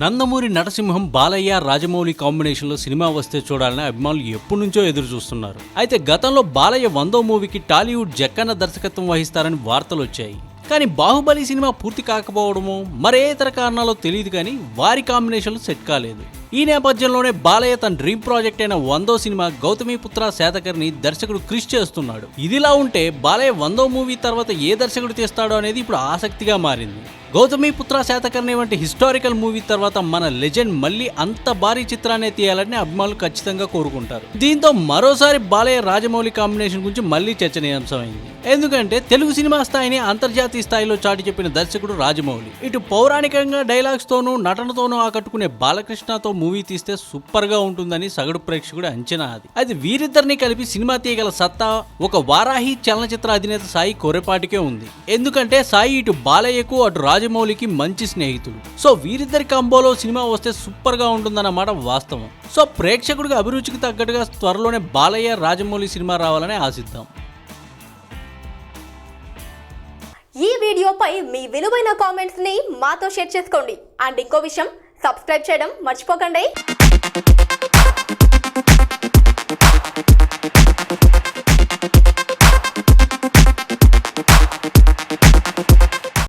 నందమూరి నరసింహం బాలయ్య రాజమౌళి కాంబినేషన్లో సినిమా వస్తే చూడాలని అభిమానులు ఎప్పటి నుంచో ఎదురు చూస్తున్నారు. అయితే గతంలో బాలయ్య వందో మూవీకి టాలీవుడ్ జక్కన్న దర్శకత్వం వహిస్తారని వార్తలు వచ్చాయి. కానీ బాహుబలి సినిమా పూర్తి కాకపోవడమో మరే ఇతర కారణాలో తెలియదు కానీ వారి కాంబినేషన్లు సెట్ కాలేదు. ఈ నేపథ్యంలోనే బాలయ్య తన డ్రీమ్ ప్రాజెక్ట్ అయిన వందో సినిమా గౌతమిపుత్ర శాతకర్ని దర్శకుడు క్రిష్ చేస్తున్నాడు. ఇదిలా ఉంటే బాలయ్య వందో మూవీ తర్వాత ఏ దర్శకుడు తీస్తాడో అనేది ఇప్పుడు ఆసక్తిగా మారింది. గౌతమిపుత్ర శాతకర్ణి వంటి హిస్టారికల్ మూవీ తర్వాత మన లెజెండ్ మళ్ళీ అంత భారీ చిత్రాన్ని తీయాలని అభిమానులు ఖచ్చితంగా కోరుకుంటారు. దీంతో మరోసారి బాలయ్య రాజమౌళి కాంబినేషన్ గురించి మళ్ళీ చర్చనీయాంశమైంది. ఎందుకంటే తెలుగు సినిమా స్థాయిని అంతర్జాతీయ స్థాయిలో చాటి చెప్పిన దర్శకుడు రాజమౌళి. ఇటు పౌరాణికంగా డైలాగ్స్ తోనూ నటనతోనూ ఆకట్టుకునే బాలకృష్ణతో మూవీ తీస్తే సూపర్గా ఉంటుందని సగటు ప్రేక్షకుడు అంచనా అది. అది వీరిద్దరిని కలిపి సినిమా తీయగల సత్తా ఒక వారాహి చలనచిత్ర అధినేత సాయి కొరెపాటికే ఉంది. ఎందుకంటే సాయి ఇటు బాలయ్యకు అటు రాజమౌళికి మంచి స్నేహితుడు సో వీరిద్దరి కంబోలో సినిమా వస్తే సూపర్గా ఉంటుందన్నమాట వాస్తవం. సో ప్రేక్షకుడికి అభిరుచికి తగ్గట్టుగా త్వరలోనే బాలయ్య రాజమౌళి సినిమా రావాలని ఆశిద్దాం. ఈ వీడియోపై మీ విలువైన కామెంట్స్ని మాతో షేర్ చేసుకోండి. అండ్ ఇంకో విషయం సబ్స్క్రైబ్ చేయడం మర్చిపోకండి.